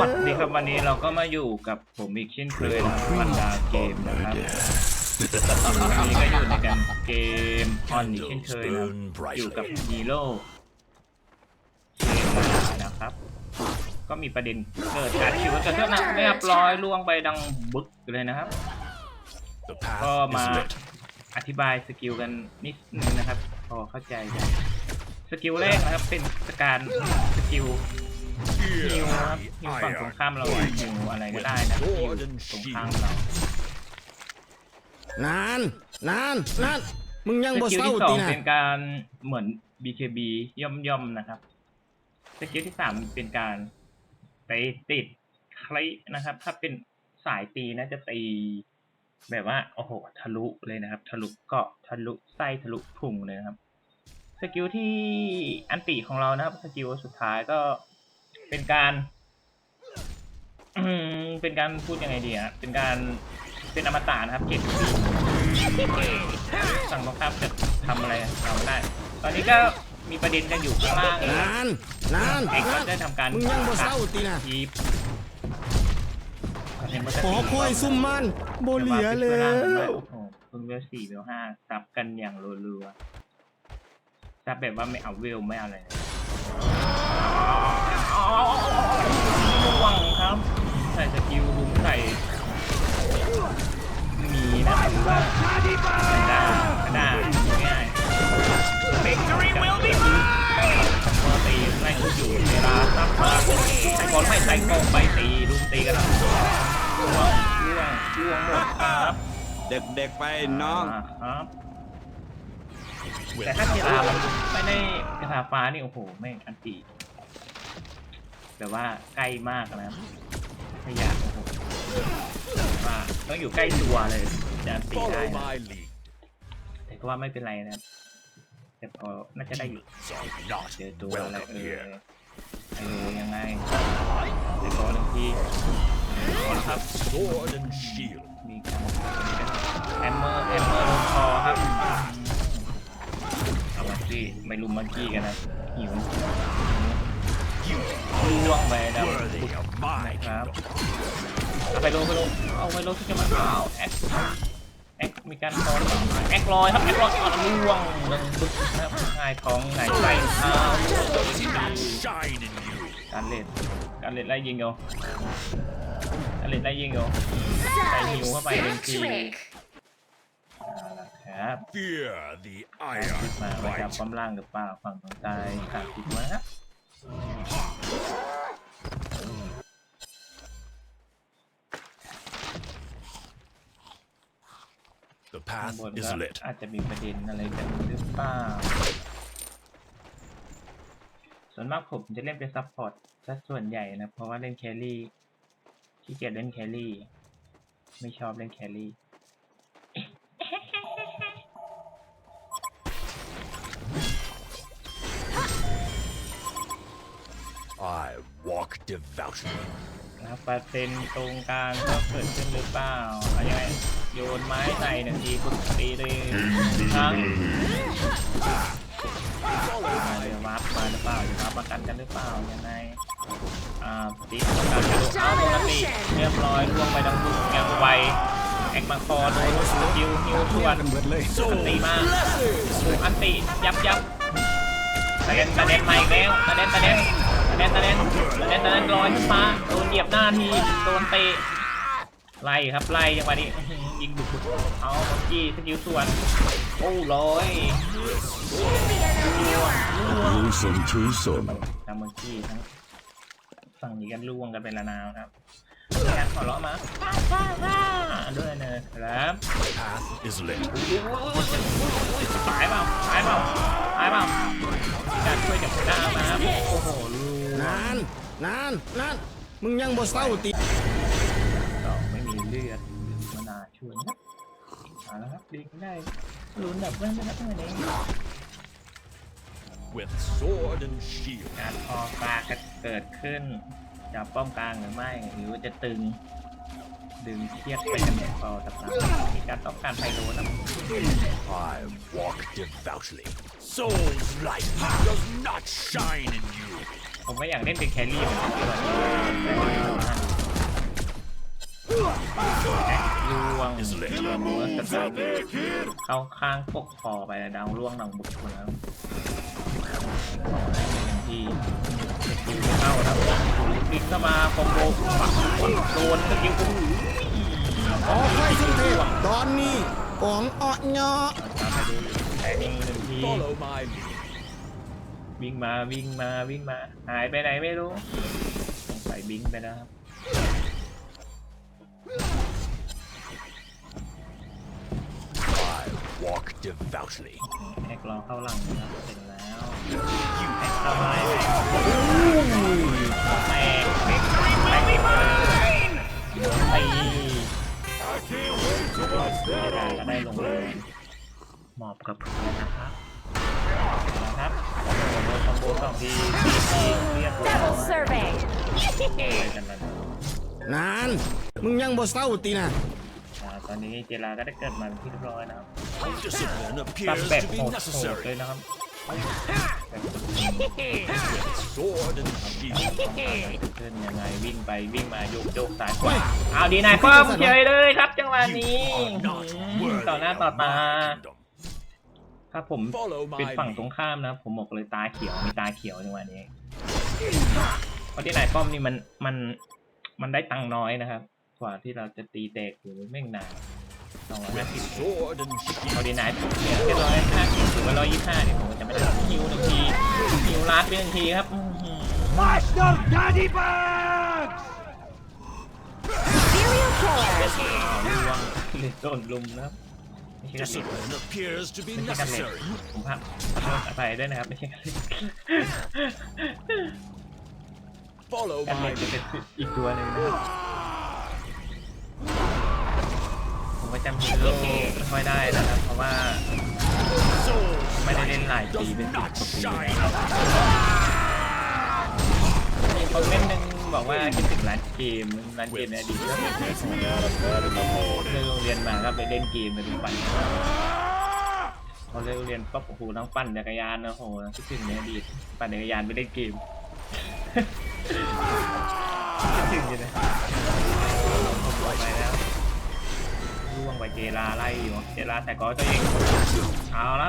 วัสดีครับวันนี้เราก็มาอยู่กับผมอีกเช่นเคยนะครันดาเกมนะครับวันนี้ก็อยู่ในกันเกมออนอีกเช่นเคยนะครับอยู่กับฮีโร่เชนมานะครับ ก็มีประเด็นเกิดการชิวเกิดขึ้นนะเรียบร้อยล่วงไปดังบึกเลยนะครับ ก็มาอธิบายสกิลกันนิดนึงนะครับ พอเข้าใจกันสกิลแรกนะครับเป็นการสกิล ฮิวนะครับฮิวฝั่งตรงข้ามเราฮิวอะไรก็ได้นะฮิวตรงข้ามเรานานนานนานมึงยังสบ่กิลเศร้าที่สอตีงนะเป็นการเหมือน BKB ย่อมย่อมๆนะครับสกิลที่สามเป็นการไปติดคลินะครับ ถ้าเป็นสายตีนะจะตี แบบว่าโอ้โหทะลุเลยนะครับ ทะลุเกาะทะลุไส้ทะลุพุงเลยนะครับ สกิลที่อันติของเรานะครับสกิลสุดท้ายก็ เป็นการอืมเป็นการพูดยังไงดีอะเป็นการเป็นอมตะนะครับเจ็ดปีสั่งตรงข้ามจะทำอะไรเราไม่ได้ ตอนนี้ก็มีประเด็นกันอยู่ข้างล่างเลยนานนานเอกก็นานได้ทำการมึงยังบ่เศร้าตีนะทีบเห็นว่าจะขอคอยซุ่มมันโบเหลียแล้แต่ว่าเป็นเวลาวโอ้โหเพิ่งเวลสี่เวลห้าซับกันอย่างรัวๆซับแบบว่าไม่เอาเวลไม่เอาอะไร ว่างครับใส่สกิลลุมใส่มีนะถือว่าได้ได้ง่าย Victory will be mine ปกติไล่คุอยู่เวลาซับมาใส่บอลไม่ใส่กองไปตีลุมตีกันแล้วล่วงล่วงล่วงหมดครับเด็กๆไปน้องครับแต่ถ้ากีฬามันไม่ได้กระทาฟ้านี่โอ้โหแม่งอันตี แต่ว่าใกล้มากนะไม่อยากโอ้โหว่าต้องอยู่ใกล้ตัวเลยจะอันตีได้ Follow นะ my lead. แต่ก็ว่าไม่เป็นไรนะครับแต่พอน่าจะได้อยู่ Are not เจอตัวอะไร welcome เออ here. เออยังไงเดี๋ยวขอหนึ่งทีขอนะครับ Sword and shield. มีการแอมเมอร์แอมเมอร์ลงคอครับเอามากี้ไม่ลุมมากี้กันนะหิว ล่วงไปนะ Worthy of my ครับ kingdom. เอาไปลงไปลงเอาไปลงที่จะมาเอาแอคแอคมีการคอนแอคลอยครับแอคลอยเอาล่วงลงบึกนะครับง่ายท้องไหนใส่ข้าว Shine in you. การเล่นการเล่นไล่ยิงเอาการเล่นไล่ยิงเอาใส่หิวเข้าไปหนึ่งทีเอาละครับ Fear the คิด iron มาว่าจะ right. ป้อมล่างหรือเปล่าฝั่งตรงใต้ตามคิดมาครับ The ข้าง path บน is ก็ lit. อาจจะมีประเด็นอะไรกันหรือเปล่า ส่วนมากผมจะเล่นเป็นซัพพอร์ตซะส่วนใหญ่นะ เพราะว่าเล่นแครี่ขี้เกียจเล่นแครี่ ไม่ชอบเล่นแครี่ devoutly. นะครับเปอร์เซ็นต์ตรงกลางก็เกิดขึ้นหรือเปล่าเอายังไงโยนไม้ใส่หนึ่งทีปุ๊บตีเลยครั้งมาเลยวับมาหรือเปล่าหรือวับประกันกันหรือเปล่ายังไงอ่าตีประกันกันหรือเอาปกติเรียบร้อยล่วงไปดังบุกอย่างไวแอกมาคอโดนสกิลฮิวส่วนกันเบิดเลยอันตีมาอันตียับยับตะเด็นตะเด็นมาอีกแล้วตะเด็นตะเด็น ตะเด็นตะเด็นตะเด็นตะเด็นลอยขึ้นมาโดนเหยียบหน้าทีโดนเตะไล่ครับไล่จังหวะนี้อื้อหือยิงบุกบุกเอาเมื่อกี้สกิลส่วนโอ้ลอย Gruesome twosome. ทั้งเมื่อกี้ทั้งฝั่งนี้กันล่วงกันเป็นระนาวครับแอบขอร้องมาด้วยนะครับ The path is lit. ตายเปล่าตายเปล่าตายเปล่าการช่วยจากหน้ามาครับโอ้โหลูก นานนานนานมึงยังบ่เศร้าตีก็ไม่มีเลือดมานาช่วยนะครับเอาละครับดีกันได้ลุ้นแบบเล่นนะครับท่านนี้ With sword and shield. การออกปากจะเกิดขึ้นจะป้อมกลางหรือไม่ หรือว่าจะตึง ดึงเทียบไปกันเนี่ยต่อต่างๆมีการต้องการไพโลนะ I walk devoutly. Soul's light does not shine in you. ผมก็อยากเล่นเป็นแครี่เหมือนกันล่วงเข้าข้างปกคอไปดาวล่วงหนังบุกแล้วที่เข้าครับปิกเข้ามาคอมโบปักโดนสกิลกูโอ้ยสุดเทพตอนนี้ของอ่อนเงาะแต่นี่หนึ่งที วิ่งมาวิ่งมาวิ่งมา หายไปไหนไม่รู้สงสัยบิงไปแล้วครับ I walk devoutly. แฮกรอเข้าหลังนะครับเสร็จแล้วแฮกเข้าไปแตกแตกแตกตีก็ได้ลงเลยหมอบกับพื้นนะครับนะครับโดน คอมโบสองทีทีเรียบร้อย Double survey. ไปกันแล้วนาน มึงยังบ่เศร้าตีนะอ่าตอนนี้เจลาก็ได้เกิดมาเป็นที่เรียบร้อยนะครับ Discipline ตับ appears แบบ to โห be ดโหด necessary. เลยนะครับ Sword and shield. ขึ้นยังไงวิ่งไปวิ่งมาโยกโยกซ้ายขวาเอาดีนายป้อมเฉยเลยครับ จังหวะนี้ You are not ม worthy ต่อหน้าต่อตา my kingdom. ครับผม Follow เป็น my ฝั่งตรง lead. ข้ามนะครับผมบอกเลยตาเขียวมีตาเขียวจังหวะนี้เพราะที่นายป้อมนี่มันมันมันได้ตังค์น้อยนะครับ กว่าที่เราจะตีแตกหรือแม่งนานสองร้อยห้าสิบ Sword and เอา shield. ดีนายเนี่ยแค่ร้อยห้าสิบถึงว่าร้อยยี่ห้าเนี่ยผมจะไม่ได้ฮิวหนึ่งทีฮิวลาดไปหนึ่งทีครับอื้อหือ Serial killer. เอาลวงเลยโดนลุมนะครับ ไม่ใช่กันเล็ด Discipline appears to be ไม่ใช่กันเล็ด necessary. ผมพักขออภัยด้วยนะครับ ไม่ใช่กันเล็ด Follow กันเล็ my ดจะ lead. เป็นอีกตัวหนึ่งนะครับผมก็จำฮีโร่ไม่ค่อยได้นะครับ เพราะว่า Soul's ไม่ได้เล่น light หลายปี does เป็นสิบ not กว่าปี shine นะครับมีคอมเมนต์หนึง บอกว่าคิดถึงร้านเกมร้านเกมในอดีตก็เป็นเรื่องโรงเรียนมาก็ไปเล่นเกมไปเป็นปันพอเลิกเรียนก็โอ้โหทั้งปั่นจักรยานนะโอ้โหคิดถึงในอดีตปั่นจักรยานไปเล่นเกมคิดถึงอยู่เลยผมไปแล้วล่วงไปเจลาไล่อยู่เจลาแต่ก็ตัวเองเอาละ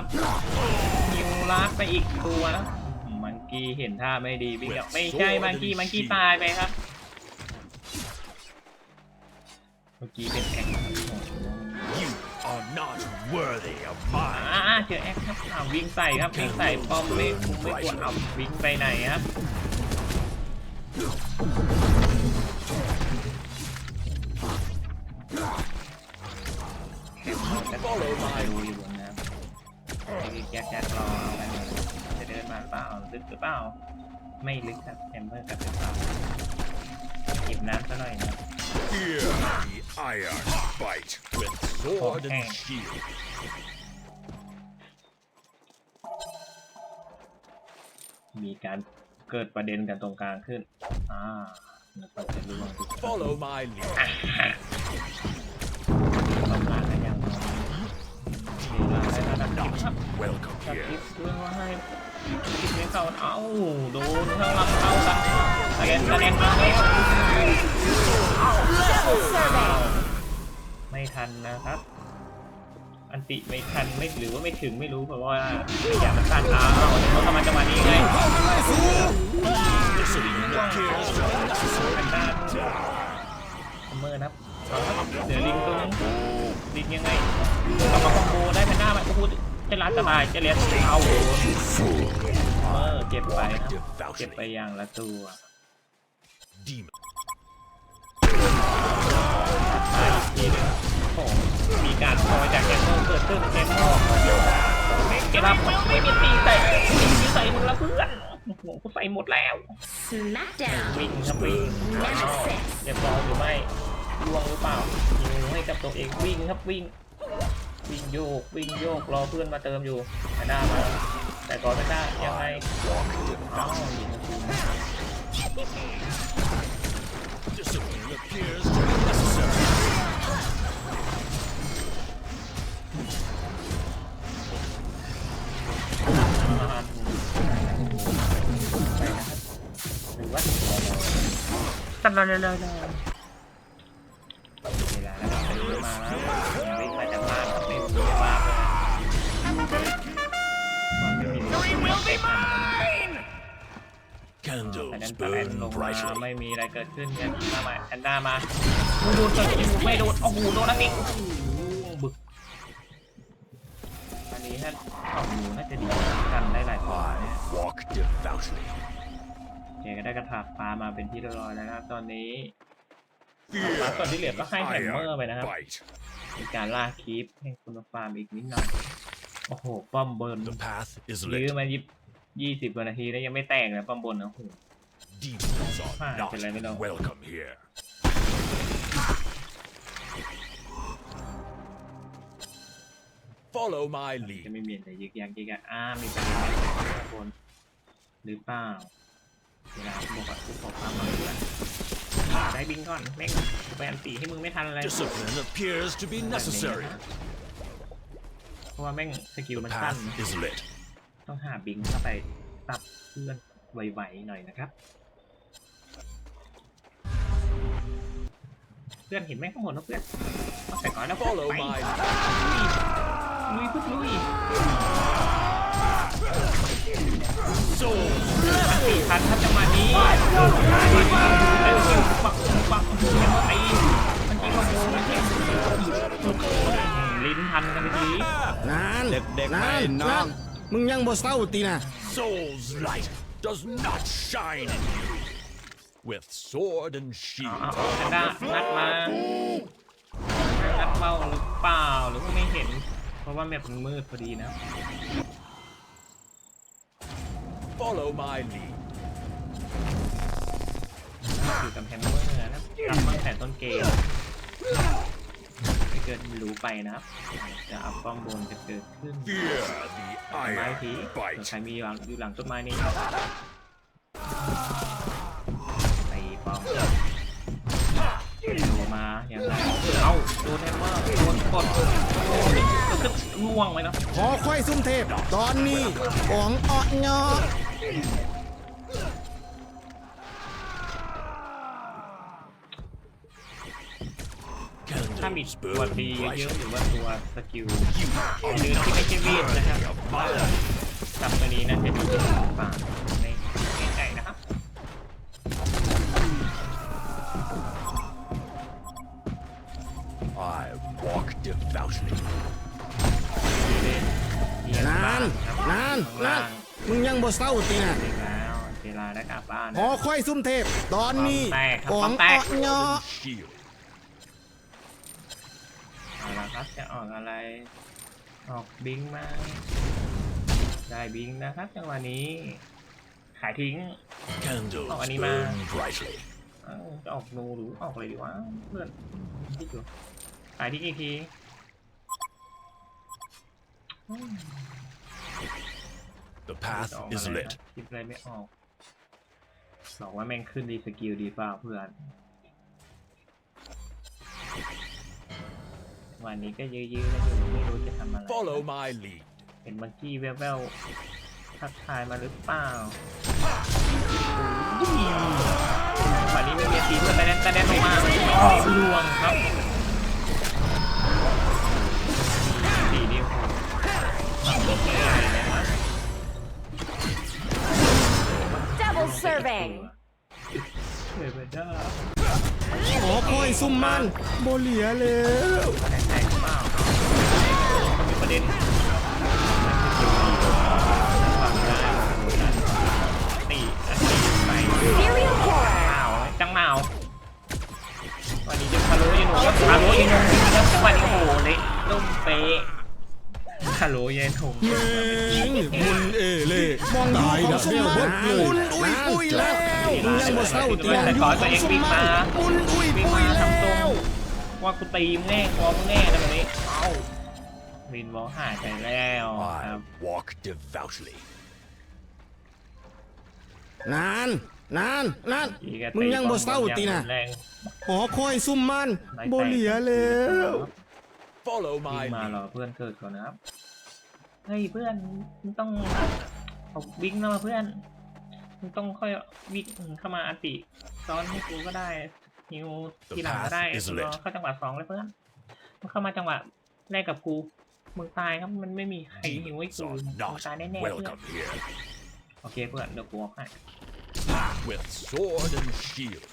นิวลาดไปอีกตัวนะมัง กี้เห็นท่าไม่ดีวิ่งออกไม่ใช่มังกี้มังกี้ตายไปครับเมื่อกี้เป็นแอคครับโอ้โห You are not worthy of อ่า mine. เจอแอคครับอ้าววิ่งใส่ครับวิ่งใส่ป้อมไม่คุมไม่กลัวเอาวิ่งไปไหนครับ Follow ไป my ดูอยู่นะครับไอ้แจ๊กแจ๊กรอ ล่าลึกหรือเปล่า ไม่ลึกครับแอมเบอร์กับเปล่าเก็บน้ำซะหน่อยนะ Fear the iron bite with sword and Okay. shield. มีการเกิดประเด็นกันตรงกลางขึ้น อ่าแล้วก็จะรู้ว่าทุกคน Follow my lead. จับกิฟต์เรื่องว่าให้กิฟต์ไม่เข้าเอ้าโดนข้างหลังเข้ากันสแกนสแกนมาแล้วไม่ทันนะครับ อันติไม่ทันไม่หรือว่าไม่ถึงไม่รู้เพราะว่าอย่ามันสั้นอ้าวเขาทำมาจังหวะนี้ไง Discipline appears to be necessary. แพนด้าคอมเมอร์นะครับเดี๋ยวลิงตัวนึงลิงยังไงกลับมาคอมโบได้แพนด้าไปโอ้โห เจรัสสบายเจเลียสเอาโดนคอมเมอร์เก็บไปครับเก็บไป Devoutly. อย่างละตัว Demon. ไปอีกทีหนึงโอ้โหมีการคอยจากแกมโมเกิดขึ้นแกมโมเกรับไม่มีตีใส่ตีใส่มึงละเพื่อนโอ้โหกูใส่หมดแล้ว Smackdown. วิ่งครับวิ่งอ้าวเรียบร้อยหรือไม่ล่วงหรือเปล่ายิงให้กับตัวเองวิ่งครับวิ่ง วิ่งโยกวิ่งโยกรอเพื่อนมาเติมอยู่แพนด้ามาแต่ก่อนแพนด้ายังไง Walk อ้าว devoutly. ยิงคืน Discipline appears to be necessary. มาไปนะครับหรือว่าตัดเลยเลยเลยเวลาแล้วนะครับไปดูมาแล้ว มากบ้านไม่รู้ไม่ว่าเลยความไม่มีไม่ผ่าน Candles แต่นั้นตะแอนลงมาไม่มีอะไรเกิดขึ้นเนี่ยมาใหม่แอนด้ามาดูดูสกิลไม่โดนโอ้โหโดนนักอีกโอ้โหบึกอันนี้ถ้าออกหนูน่าจะดีกันได้หลายตัวเนี่ย Walk devoutly. เจก็ได้กระถางฟ้ามาเป็นที่เรียบร้อยแล้วนะครับตอนนี้ ฟ้าส่วนที่เหลือก็ the ให้แฮมเมอร์ iron ไปนะครับ bite. มีการล่าคีปให้คุณฟาร์มอีกนิดหน่อยโอ้โหป้อมบน The path is ยื้อ lit. มายิบยี่สิบกว่านาทีแล้วยังไม่แตกเลยป้อมบนนะโอ้โห Demons Ah, are not เป็นไรไม่รู้ welcome here. Follow my จะ lead. ไม่มีอะไรยึกยักยึกยักอ่ามีประเด็นอะไรข้างบนหรือเปล่าเวลาบอกว่ากูขอความมาเพื่อน ได้บิงก่อนแม่งกูไปอันตีให้มึงไม่ทันอะไร Discipline appears to be necessary. เพราะว่าแม่งสกิล The มันสั้น path is lit. ต้องหาบิงเข้าไปตับเพื่อนไวๆหน่อยนะครับ เพื่อนเห็นไหมข้างบนนะเพื่อนเอาใส่ก่อนแล้ว Follow ไป my ลุยพึ่งลุย soul. อันสี่พันถ้าจังหวะนี้เอ้ยปักปักยังไงมันจริงว่าโมมันเจ็บลิ้นพันกันไปทีนานเด็กๆนาไปนน้องนานมึงยังบ่เศร้าตีนะ Soul's light does not shine in you. With sword and shield. เอาแพนด้างัดมางัดเบาหรือเปล่าหรือว่าไม่เห็น เพราะว่าแมปมันมืดพอดีนะ Follow my lead. อยู่กับแฮมเมอร์นะครับทำตั้งแต่ต้นเกมไม่เกิดรู้ไปนะครับจะเอาป้อมบนจะเกิดขึ้น Fear the ไม้ iron ทีเผื่อใคร bite. มีหลังอยู่หลังต้นไม้นี่ตีป้อมโดมาอย่างไรเอ้าโดนแฮมเมอร์โดนกดโอ้ยก็คือ ล่วงไว้แล้วขอค่อยซุ่มเทพ ตอนนี้ของอ่อนยอถ้ามี Candles ตัว burn ตีเยอะ brightly. ๆหรือว่าตัวสกิลหรือที่ไม่ใช่วีดนะครับว่าสับตัวนี้น่าจะดีกว่า บ่เศร้าตีนะเสร็จแล้วเวลาได้กลับบ้านขอค่อยซุ่มเทพ ตอนนี้แตกครับของแตอ่กอนยอ Shield. เอาละครับจะออกอะไร ออกบิงมา ได้บิงนะครับจังหวะนี้ ขายทิ้ง Candles Oh, anima. burn brightly. เอ้าจะออกนูหรือออกอะไรดีวะเพื่อนคิดอยู่ขายทิ้งอีกทีอืม The path จะออก is อะไร lit. นะคิดอะไรไม่ออกบอกว่าแม่งขึ้นดีสกิลดีเปล่าเพื่อน วันนี้ก็ยื้อๆกันอยู่ไม่รู้จะทำอะไร Follow my lead. เป็นมังกี้แววๆทักทายมาหรือเปล่าวันนี้ไม่มีทีเพื่อนแต่แดนแต่แดนลงมาลวงครับ serving. เฮ้ยเบด้าขอค่อยซุ่มมันบ่เหลียแล้วแตกเปล่ามีประเด็นฟังได้ตีอันตีไป Serial killer. เมาจังเมาวันนี้จะคาโรยนงคาโรยนงแล้วจังหวะนี้โอ้โหเละลุ่มเป๊ะ คาโรยนงแม่งมุนเอเล่มองดูของซุ่มมันมุนอุ้ยปุ้ยแล้วมึงยังบ่เศร้าตีนะอยู่ของซุ่มมันมุนอุ้ยวิ่งปุ้มายแล้ทำตรงวว่ากูตีมแน่คอมึงแน่อะไรแบบนี้เอ้าวินวอลหายไปแล้วค I รับ walk devoutly. นานนานนานอีกมึงยังบ่เศร้าตีนะแรงขอค่อยซุ่มมันบ่เหลียแล้ว Follow วิ่ my งมารอ lead. เพื่อนเกิดก่อนนะครับ เฮ้ยเพื่อนมึงต้องเอาวิ่งเข้ามาเพื่อนมึงต้องค่อยวิ่งเข้ามาอันติซ้อนให้กูก็ได้ฮิวทีหลังก็ได้ The path is ร lit อเข้าจังหวะสองเลยเพื่อนมันเข้ามาจังหวะแรกกับกูมึงตายครับมันไม่มีใครฮิวให้ Demons กู are มึง not ตายแน่ๆเพื่อน welcome here. โอเคเพื่อนเดี๋ยวกูออกให้ With sword and shield.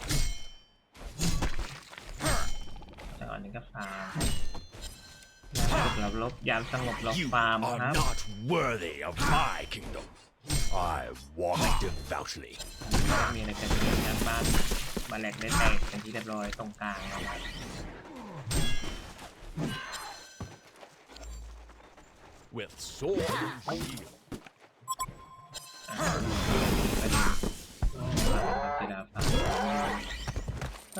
จังหวะนี้ก็ฟาร์ มยามสงบลบยามสงบลบ You ฟาร์ม are ครับ not worthy of my kingdom. I walk devoutly. มีอะไรกันเยอะงานบ้านมาแหลกได้แตกเป็นที่เรียบร้อยตรงกลางนะครับ With sword and shield.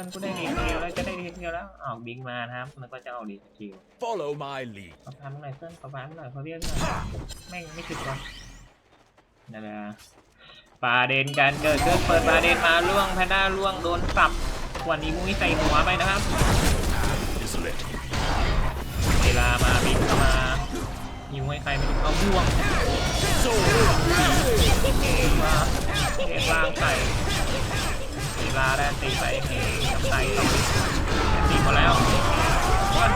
อนกูได้ดีเดียวแล้วจะได้ดีเดียวแล้วออกบิงมานะครับมันก็จะเอาดีคิว Follow my lead. ขอพามาหน่อยเพื่อนขอพามาหน่อยขอเรียกหน่อยแม่งไม่ถึงวะนั่นแหละประเด็นการเกิดขึ้นเปิดประเด็นมาล่วงแพนด้าล่วงโดนสับวันนี้มุ้ยใส่หัวไปนะครับ Is lit. เวลามาบินเข้ามาหิวให้ใครไม่รู้เอาบ่วงมาเก็บวางใส่เว ลาได้ตีไปน้ำใส่ต้องตีหมดแล้ววัน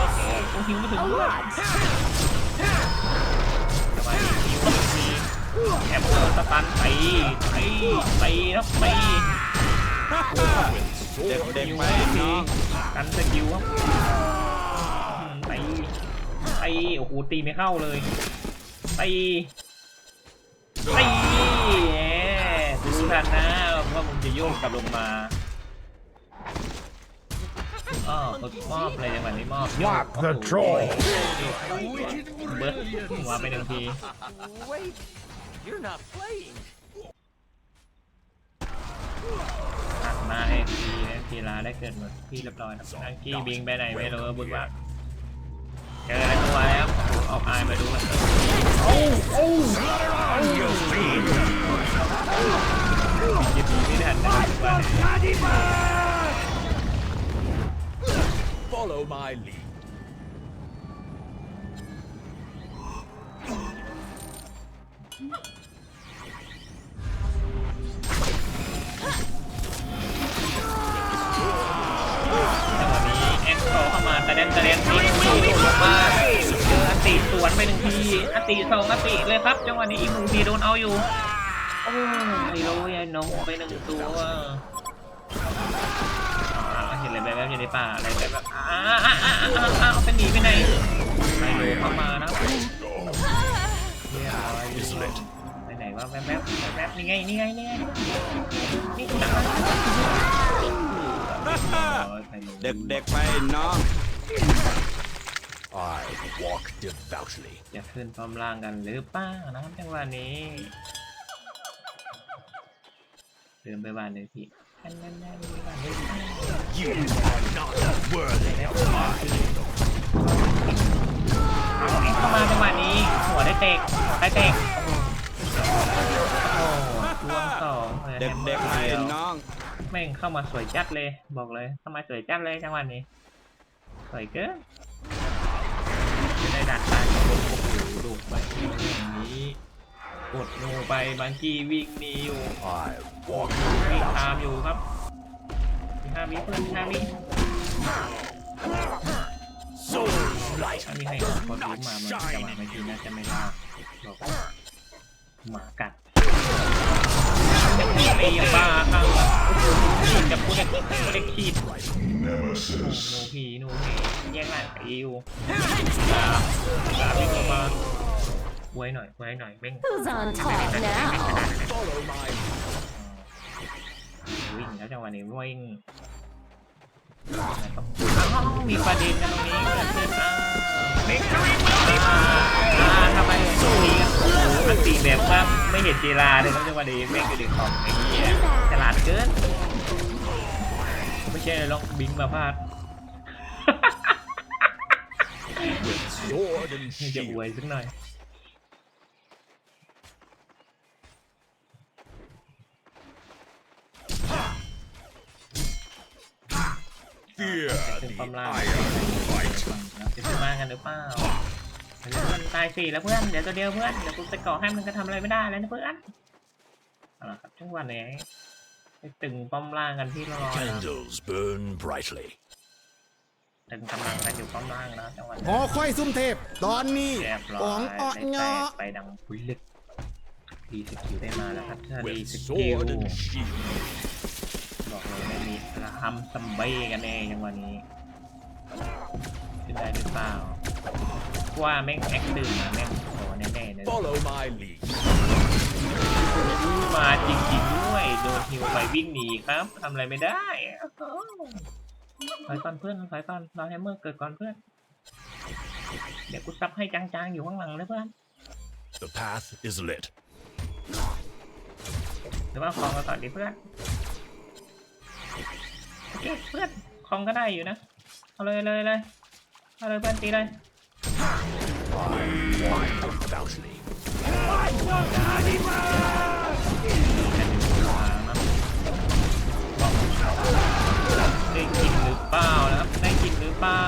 กูหิวไม่ถึงด้วยสบายดีหิวมีแอปเปิลสตันไปไปไปแล้วไปเด็กเด็กไปไม่ทีกันสกิลครับไปไปโอ้โหตีไม่เข้าเลยไปไป กูรู้ทันนะว่ามึงจะโยกกลับลงมาอ๋อมอบอะไรจังหวะนี้มอบ What the troll เบิร์ดหัวไปหนึ่งที Wait, you're not playing. ตัดมาเอ็ทีนะทีลาได้เกิดหมดที่เรียบร้อยนะอังกี้บิงไปไหนไม่รู้บึกบักเจออะไรตัวแล้วออกอายมาดูมันโอ้โอ้ยิ Follow my lead. จังหวะนี้แอนโซเข้ามาแตะเดนแตะเดนนี่นี่ลงมากเจออติสวนไปหนึ่งทีอติสองอติเลยครับจังหวะนี้อีกหนึ่งทีโดนเอาอยู่ โอ้ไอ้โรยไอ้นงไปหนึ่งตัว อยู่ในป่าอะไรแบบอ้าอ้าอ้าอ้าอ้าเป็นหนีไปไหนไอ้โรเข้ามานะเรียบร้อย Is lit. ไปไหนวะแวบแบบแวบแบบนี่ไงนี่ไงนี่ไงนี่กูดักเด็กเด็กไปน้อง I walk devoutly. จะขึ้นพร้อมร่างกันหรือเปล่านะครับจังหวะนี้เดินไปบ้านเลยพี่ อันนั้นได้มีบ้านเลย You are not worthy of my kingdom. เข้ามาจังหวะนี้ หัวได้เตะหัวได้เตะโอ้โหรวมสองลยเด็กเด็กไปดียวน้องแม่งเข้ามาสวยจัดเลย บอกเลย เข้ามาสวยจัดเลยจังหวะนี้ สวยเกินจะได้ดัดตาโอ้โหดูไปอย่างนี้ กดงูไปบางกี้วิ่งหนีอยู่ I walk วิ่งตามอยู่ครับมีห้าวิเพื่อนมีห้าวิ Soul's light ถ้ามีใครขอคนรู้มามันจะมาไม่ทีน่าจะไม่รอดบอกหมากัดไอ้ยังบ้าข้างหลังจะพูดได้พูดได้ขีด Nemesis. หนูผีหนูผีแย่งหลานไปอยู่ลาลาวิ่งลงมา ไว้หน่อยไว้หน่อยเม่ง Who's on top now? follow my วิ่งแล้วจังหวะนี้วิ่งอ้าวมีประเด็นกันตรงนี้เกิดขึ้นอ้าวเม่งอ่าทำไมตีกันโอ้โหอันตีแบบว่าไม่เห็นเจลาเลยครับจังหวะนี้เม่งกระดึงของไอ้เหี้ยฉลาดเกิน ไม่ใช่เลยลองบิงมาพลาด with sword and จะอ shield. วยสักหน่อย Fear ถึง the ความล่าง iron fight. จะขึ้นมากันหรือเปล่าเดี๋ยวเพื่อนตายสี่แล้วเพื่อน เดี๋ยวตัวเดียวเพื่อน เดี๋ยวกูจะเกาะให้มันก็ทำอะไรไม่ได้แล้วนะเพื่อนเอาละครับจังหวะนี้ไปตึงป้อมล่างกันที่รอนะ Candles burn brightly. ตึงกำลังกันอยู่ป้อมล่างนะจังหวะหนี้ อคอยซุ่มเทพ ตอนนี้เรียบร้ขอองยอ้อไปเงาะไปดังปุยเล็กรีสกิลได้มาแล้วครับถ้ารี With สกิล sword and shield. บอกเลยไม่มีระหำซัมเบ้กันแน่จังหวะนี้ ขึ้นได้หรือเปล่าว่าแม่งแอคตึงนะแม่งโหแน่ๆเลย Follow my lead. มาจริงๆด้วยโดนฮิวไปวิ่งหนีครับทำอะไรไม่ได้ถอยก่อนเพื่อนถอยก่อนรอแฮมเมอร์เกิดก่อนเพื่อน เดี๋ยวกูซับให้จางๆอยู่ข้างหลังเลยเพื่อน The path is lit. หรือว่าคลองกันก่อนดิเพื่อน โอเคเพื่อนคองก็ได้อยู่นะ เอาเลยเลยเลยเอาเลยเพื่อนตีเลยได้กินหรือเปล่านะครับ ได้กินหรือเปล่า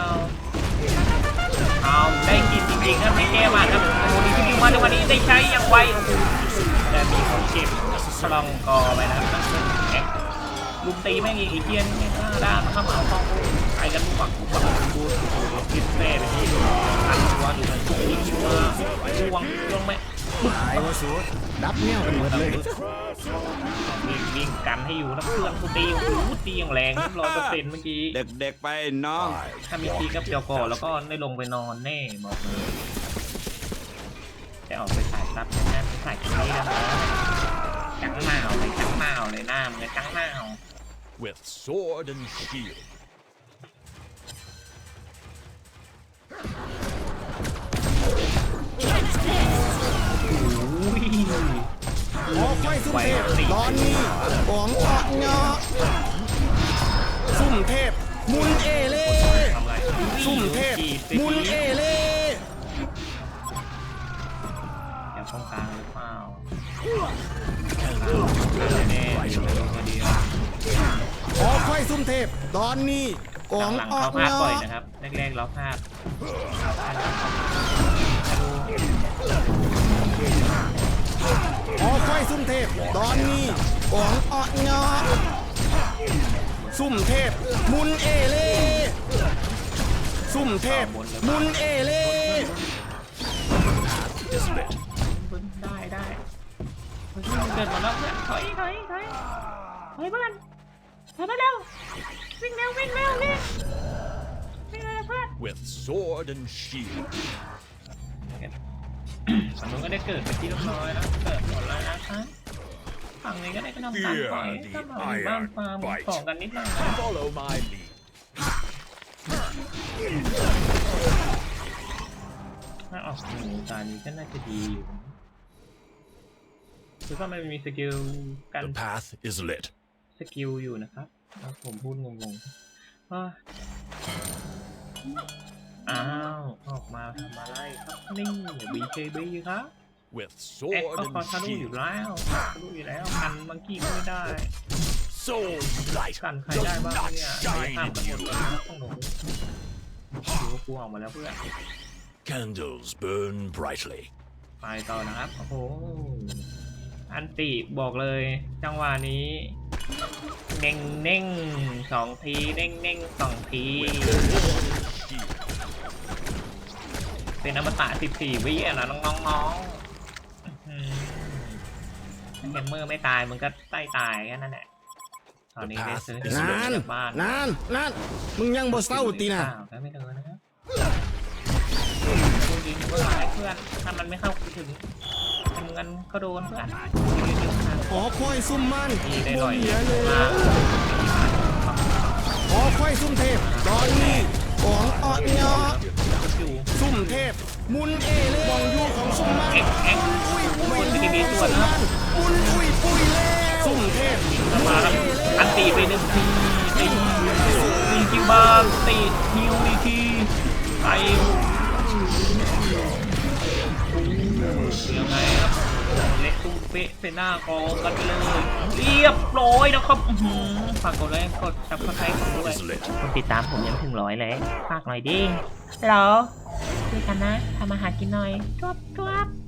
เอาได้กินจริงๆครับไม่แก้มาครับโอ้โหดีที่มาในวันนี้ได้ใช้อย่างไวโอ้โหแต่มีคนเก็บสลองกอไปนะครับต้องเป็นแอ็ก ลุมตีแม่งอีกไอีเทียนไม่กล้าด่ามันเข้ามาเอาของไปกันบุกบักบุกบักดูดูกินแม่ไปที่อันตัวดูมันยิงมาล่วงล่วงไหมตายวะสูดับแนวกันหมดเลยวิ่งวิ่งกันให้อยู่นะเพื่อนกูตีโอ้โหตีอย่างแรงร้อยเปอร์เซ็นต์เมื่อกี้เด็กๆไปน้องถ้ามีทีกับเปียวก่อนแล้วก็ได้ลงไปนอนแน่บอกเลยจะออกไปสายซับแน่ไปสายกันนี้แล้วนะจังหนาวเลยจังหนาวเลยหน้ามันจังหนาว With sword and shield. อุ้ยหอคอยซุ่มเทพตอนนี้ของอ้อเงาะซุ่มเทพมุนเอเล่ทำไรซุ่มเทพมุนเอเล่ย่าป้องกลางหรือเปล่าแน่ๆอยู่ตัวเดียว หอคอยซุ่มเทพ ตอนนี้ของหลังๆอ้อเขาพลาดเงาะบ่อยนะครับ แรกๆเราพลาดหอคอยซุ่มเทพ ตอนนี้ของอ้อเงาะซุ่มเทพ มุนเอเล่ซุ่มเทพ มุนเอเล่ Is lit. ได้ได้เฮ้ยเกิดมาแล้วเพื่อนถอยถอยถอยถอยเพื่อนถอย มาเร็ววิ่งเร็ววิ่งเร็วนี่วิ่งเร็วเพื่อน With sword and shield. ฝั่งนู้นก็ได้เกิดไปที่เรียบร้อยแล้วเกิดหมดแล้วนะคะฝั่งนี้ก็ได้ก็ทำการปล่อย Fear the ก็มาอยู่บ้านฟาร์ม iron bite ของกันนิดหน่อยนะ Follow my lead. ถ้าออกหนูตานี้ก็น่าจะดีอยู่คือว่ามันมีสกิลกัน The path is lit. สกิลอยู่นะครับแล้วผมพูดงงๆว่าอ้าวออกมาทำอะไรครับนี่ BKB ครับ With แอค sword ก็คอ and ทะลุอยู่ shield. แล้วทะลุอยู่แล้วกันมังกี้ก็ไม่ได้ Soul light กันใคร does ได้บ้าง not เนี่ย shine ข้าม in กันหมด you. เลยนะครับต้องหนูถือว่ากูออกมาแล้วเพื่อน Candles burn brightly. ไปต่อนะครับ โอ้โห อันติบอกเลย จังหวะนี้ เน่งเน่งๆสองทีเน่งเน่งๆสองที Shield. เป็นอมตะ14วิอะนะน้องๆอื้อหือถ้าเกมเมอร์ไม่ตายมึงก็ใต้ตายแค่นั้นแหละตอนนี้ได้ซื้อนานจากบ้านนานนานมึงยังบ่เศร้าตีนะก็ไม่เดินนะครับดูดิว่าไอ้เพื่อนถ้ามันไม่เข้าถึง ทำงันก็โดนเพื่อนยืนอยู่อยซุ่มมันดีได้หบน่อนยเหลือเลยมาหอค่อยซุ่มเทพตอนนี้ของอ้อเงาะอยู่ซุ่มเทพ มุนเอเล่มองยูของซุ่มมันอุ้ยคอุ้ยนที่มีส่วนนะครับมุนอุ้ยปุ้ยแล้วซุ่มเทพมาครับอันตีไปหนึ่งทีตีตีคิวบ้างตีฮิวอีกทีไปยังไงครับ เละตุ้มเป๊ะเป็นหน้ากองกันเลย เรียบร้อยนะครับอื้อหือฝากกดไลค์กดซับสไครต์ผมด้วย Is lit. คนติดตามผมยังถึงร้อยเลยฝากหน่อยดิฮัลโหลคุยกันนะทำอาหารกินหน่อยจวบจวบ